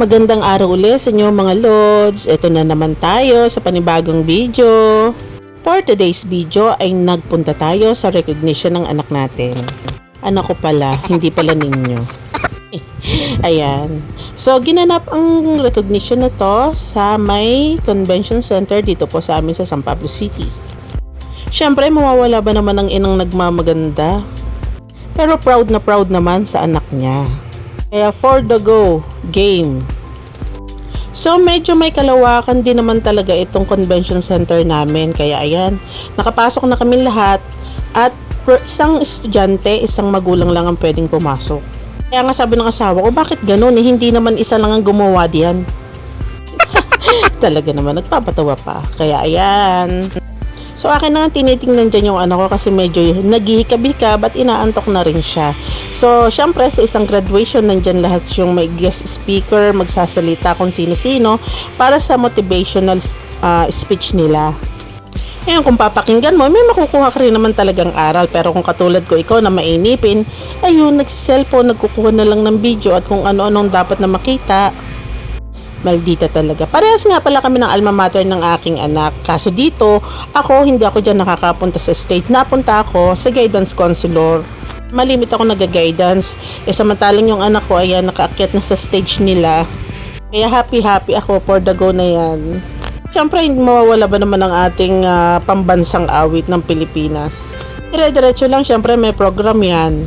Magandang araw ulit sa inyo mga Lods. Ito na naman tayo sa panibagong video. For today's video ay nagpunta tayo sa recognition ng anak natin. Anak ko pala, hindi pala ninyo. Ayan. So, ginanap ang recognition na to sa may convention center dito po sa amin sa San Pablo City. Siyempre, mawawala ba naman ang inang nagmamaganda? Pero proud na proud naman sa anak niya. Kaya for the go, game. So medyo may kalawakan din naman talaga itong convention center namin. Kaya ayan, nakapasok na kami lahat at isang estudyante, isang magulang lang ang pwedeng pumasok. Kaya nga sabi ng asawa ko, bakit ganun eh? Hindi naman isa lang ang gumawa diyan. Talaga naman, nagpapatawa pa. Kaya ayan. So akin na tinitingnan dyan yung anak ko kasi medyo naghihikab-hikab at inaantok na rin siya. So syempre sa isang graduation nandyan lahat yung may guest speaker, magsasalita kung sino-sino para sa motivational uh, speech nila. Ngayon kung papakinggan mo, may makukuha ka rin naman talagang aral. Pero kung katulad ko ikaw na mainipin, ayun, nagsiselfone, nagkukuha na lang ng video at kung ano-anong dapat na makita, Maldita talaga. Parehas nga pala kami ng alma mater ng aking anak. Kaso dito, ako hindi ako dyan nakakapunta sa state. Napunta ako sa guidance counselor. Malimit ako nag-guidance. Eh samantalang yung anak ko ayan nakaakyat na sa stage nila. Kaya happy-happy ako for the go na yan. Siyempre, mawawala ba naman ang ating ah, pambansang awit ng Pilipinas. Dire-diretso lang, siyempre may program yan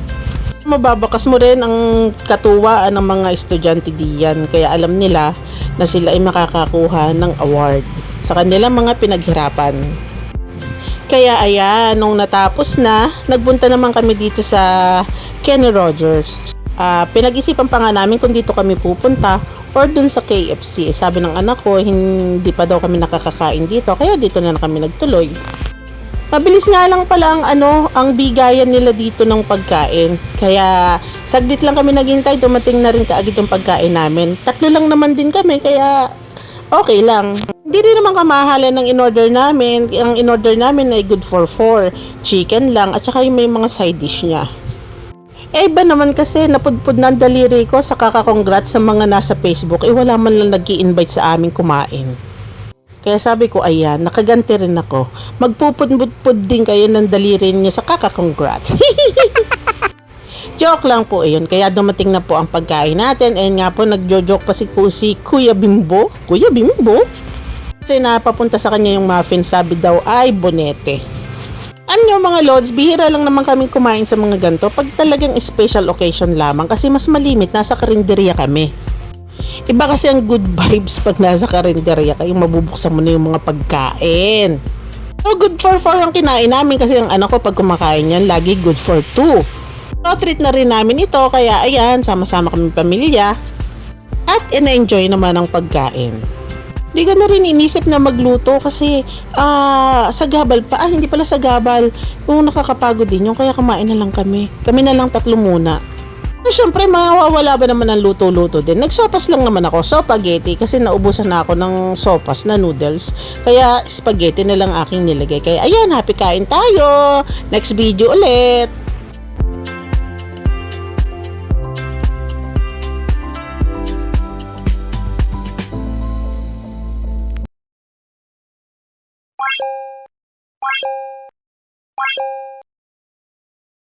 mababakas mo rin ang katuwaan ng mga estudyante diyan kaya alam nila na sila ay makakakuha ng award sa kanilang mga pinaghirapan. Kaya ayan, nung natapos na, nagbunta naman kami dito sa Kenny Rogers. Ah, pinag-isipan pa nga namin kung dito kami pupunta or dun sa KFC. Sabi ng anak ko, hindi pa daw kami nakakakain dito, kaya dito na, na kami nagtuloy. Mabilis nga lang pala ang ano, ang bigayan nila dito ng pagkain. Kaya saglit lang kami naghintay, dumating na rin kaagad yung pagkain namin. Tatlo lang naman din kami, kaya okay lang. Hindi rin naman kamahalan ng in-order namin. Ang in-order namin ay good for four. Chicken lang, at saka yung may mga side dish niya. Eh, iba naman kasi napudpud na ang daliri ko sa kakakongrats sa mga nasa Facebook. Eh, wala man lang nag invite sa amin kumain. Kaya sabi ko, ayan, nakaganti rin ako. Magpupudpud din kayo ng daliri niyo sa kaka-congrats. Joke lang po ayun. Kaya dumating na po ang pagkain natin. And nga po, nagjo-joke pa si, si Kuya Bimbo. Kuya Bimbo? Kasi napapunta sa kanya yung muffin, sabi daw, ay bonete. Ano mga lods, bihira lang naman kami kumain sa mga ganto pag talagang special occasion lamang kasi mas malimit, nasa karinderya kami. Iba kasi ang good vibes pag nasa karinderya kayo, mabubuksan mo na yung mga pagkain. So, good for four ang kinain namin kasi ang anak ko pag kumakain yan, lagi good for two. So, treat na rin namin ito, kaya ayan, sama-sama kami pamilya. At ina-enjoy naman ang pagkain. Di ka na rin inisip na magluto kasi ah sa gabal pa. Ah, hindi pala sa gabal. Yung nakakapagod din yung kaya kumain na lang kami. Kami na lang tatlo muna. So, syempre, mawawala ba naman ang luto-luto din? Nagsopas lang naman ako, spaghetti, kasi naubusan na ako ng sopas na noodles. Kaya, spaghetti na lang aking nilagay. Kaya, ayan, happy kain tayo! Next video ulit!